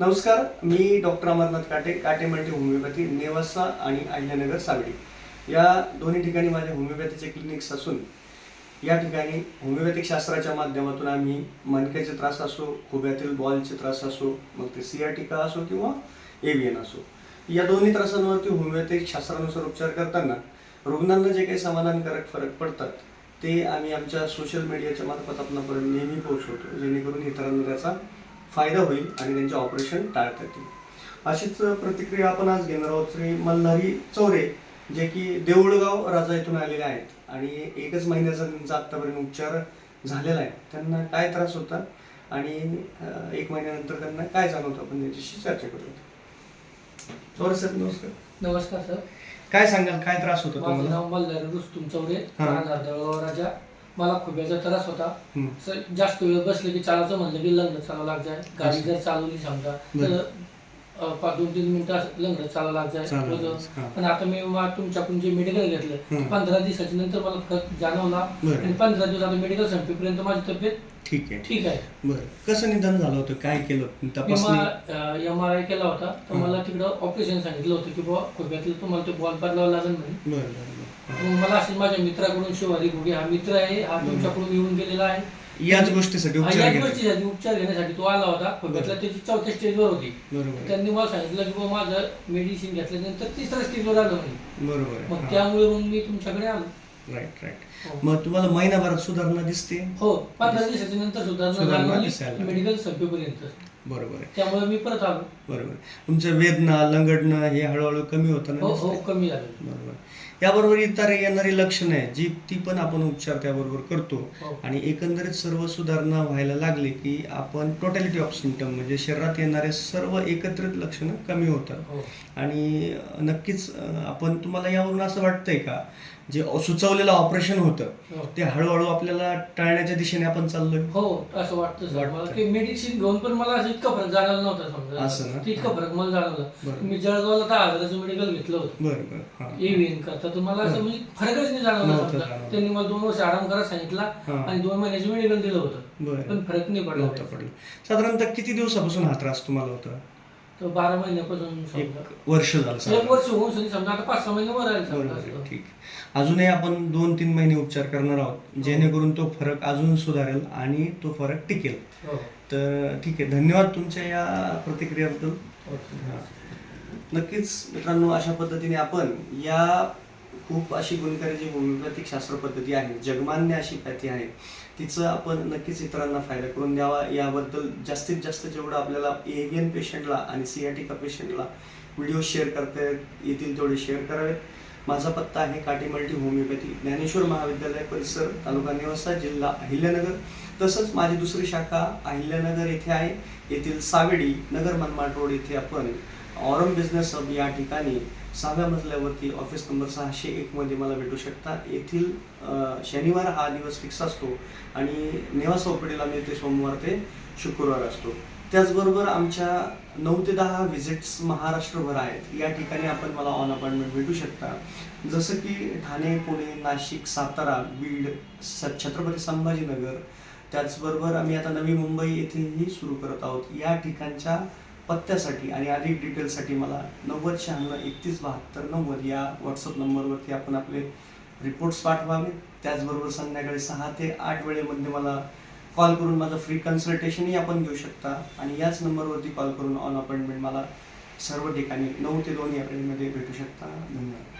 नमस्कार मी डॉक्टर अमरनाथ काटे काटे मल्टी होमिओपॅथी नेवासा आणि अहिल्यानगर सावडी या दोन्ही ठिकाणी माझे होमिओपॅथीचे क्लिनिक्स असून या ठिकाणी होमिओपॅथिक शास्त्राच्या माध्यमातून आम्ही मनक्याचे त्रास असो खुब्यातील बॉलचे त्रास असो मग ते सियाटिका असो किंवा एव्हियन असो. या दोन्ही त्रासांवरती होमिओपॅथिक शास्त्रानुसार उपचार करताना रुग्णांना जे काही समाधानकारक फरक पडतात ते आम्ही आमच्या सोशल मीडियाच्या मार्फत आपणापर्यंत नेहमी पोहोचवतो जेणेकरून इतरांना त्याचा फायदा होईल आणि त्यांचे ऑपरेशन टाळता येतील. अशीच प्रतिक्रिया आपण आज घेणार आहोत श्री मल्हारी चौरे जे की देऊळगाव राजा येथून आलेले आहेत. आणि एकच महिन्याचा त्यांचा आत्तापर्यंत उपचार झालेला आहे. त्यांना काय त्रास होता आणि एक महिन्यानंतर त्यांना काय जाणवतं आपण त्यांच्याशी चर्चा करूया चौरे सर नमस्कार. नमस्कार सर. काय सांगाल? काय त्रास होता मल्हार रुस्तुम चौरे राजा. मला खुब्याचा त्रास होता हम्म. सर जास्त वेळ बसले की चालायचं म्हणलं की लंगडत चालावं लाग जाय गाडी जर चालवली समजा तर अं, पाच दोन तीन मिनिटं लंगडत चालावं लाग जाय चालेल. रोज. हा. पण आता मी मा- तुमच्याकडून जे मेडिकल घेतलं हम्म. पंधरा दिवसाच्या नंतर मला फरक जाणवला बरं. आणि पंधरा दिवस आता मेडिकल संपेपर्यंत माझी तब्येत ठीक आहे ठीक आहे बरं कसं निधन झालं होतं काय केलं तपासणी एम आर आय केला होता तर हम्म. मला तिकडं ऑपरेशन सांगितलं होतं की बुवा खुब्यातलं तुम्हाला तो बॉल बदलावा लागेल म्हणे बरं बरं मला असं माझ्या मित्राकडून शिवारी घुगे हा मित्र आहे हा तुमच्याकडून येऊन गेलेला आहे. याच गोष्टीसाठी उपचार याच गोष्टीसाठी उपचार घेण्यासाठी तो आला होता. खोब्यातला त्याची चौथ्या स्टेजवर होती. त्यांनी मला सांगितलं की बुवा माझं मेडिसिन घेतल्यानंतर तिसऱ्या स्टेजवर आलं बरोबर. मग. त्यामुळे मग मी तुमच्याकडे आलो. राईट राईट हो. मग तुम्हाला महिनाभरात सुधारणा दिसते? हो पंधरा दिवसाच्या नंतर सुधारणा. मेडिकल संपेपर्यंत बरोबर आहे. त्यामुळे मी परत आलो. बरोबर. तुमचं वेदना लंगडणं हे हळूहळू कमी होतं हो हो ना कमी झालं बरोबर याबरोबर इतर येणारी लक्षणं आहेत जी ती पण आपण उपचार त्याबरोबर करतो. हो. आणि एकंदरीत सर्व सुधारणा व्हायला लागली की आपण टोटॅलिटी ऑफ सिमटम म्हणजे शरीरात येणारे सर्व एकत्रित लक्षणं कमी होतात. हो. आणि नक्कीच अं, आपण तुम्हाला यावरून असं वाटतंय का? जे सुचवलेलं ऑपरेशन होतं हो. ते हळूहळू आपल्याला टाळण्याच्या दिशेने आपण चाललोय? हो असं वाटतं सर वाटतं. मला की मेडिसिन घेऊन पण मला असं इतका फरक जाणवला नव्हता असं ना? समजा इतका फरक मला जाणवला बरं. मी जळगावला दहा हजाराचं मेडिकल घेतलं होतं. बरं बरं. हा. एव्हीएन करता. तर मला असं म्हणजे फरकच नाही जाणवला नव्हतं समजा. जाणवलं. त्यांनी मला दोन वर्ष आराम करायला सांगितला हा. आणि दोन महिन्याचं मेडिकल दिलं होतं. बरं. पण फरक नाही पडला. नव्हतं पडलं. साधारणतः किती दिवसापासून हा त्रास तुम्हाला होता? तर बारा महिन्यापासून एक वर्ष झालं एक साधारण. वर्ष होऊन सनी समजा आता पाच सहा महिने समजा बरोबर आहे, असं. ठीक अजूनही आपण दोन तीन महिने उपचार करणार आहोत जेणेकरून तो फरक अजून सुधारेल आणि तो फरक टिकेल हो. तर ठीक आहे धन्यवाद तुमच्या या प्रतिक्रियाबद्दल हो. हा. नक्कीच मित्रांनो अशा पद्धतीने आपण या खूप अशी गुणकारी जी होमिओपॅथिक शास्त्र पद्धती आहे जगमान्य अशी पॅथी आहे तिचं आपण नक्कीच इतरांना फायदा करून द्यावा. याबद्दल जास्तीत जास्त जेवढं आपल्याला एव्हियन पेशंटला आणि सियाटिका पेशंटला व्हिडिओ शेअर करता येतील तेवढे शेअर करावेत माझा पत्ता आहे काटे मल्टी होमिओपॅथी ज्ञानेश्वर महाविद्यालय परिसर तालुका नेवासा जिल्हा अहिल्यानगर. तसंच माझी दुसरी शाखा अहिल्यानगर येथे आहे. येथील सावेडी नगर मनमाड रोड येथे आपण ऑरम बिझनेस हब या ठिकाणी सहाव्या मजल्यावरती ऑफिस नंबर सहाशे एकमध्ये मला भेटू शकता. येथील शनिवार हा दिवस फिक्स असतो आणि नेवा चौपडीला मी ते सोमवार ते शुक्रवार असतो. त्याचबरोबर आमच्या नऊ ते दहा व्हिजिट्स महाराष्ट्रभर आहेत. या ठिकाणी आपण मला ऑन अपॉइंटमेंट भेटू शकता. जसं की ठाणे पुणे नाशिक सातारा बीड स छत्रपती संभाजीनगर. त्याचबरोबर आम्ही आता नवी मुंबई येथेही सुरू करत आहोत. या ठिकाणच्या पत्त्यासाठी आणि अधिक डिटेलसाठी मला नव्वद शहाण्णव एकतीस बहात्तर नव्वद या व्हॉट्सअप नंबरवरती आपण आपले रिपोर्ट्स पाठवावे. त्याचबरोबर संध्याकाळी सहा ते आठ वेळेमध्ये मला कॉल करून माझं फ्री कन्सल्टेशनही आपण घेऊ शकता. आणि याच नंबरवरती कॉल करून ऑन अपॉइंटमेंट मला सर्व ठिकाणी नऊ ते दोन या वेळेमध्ये भेटू शकता. धन्यवाद.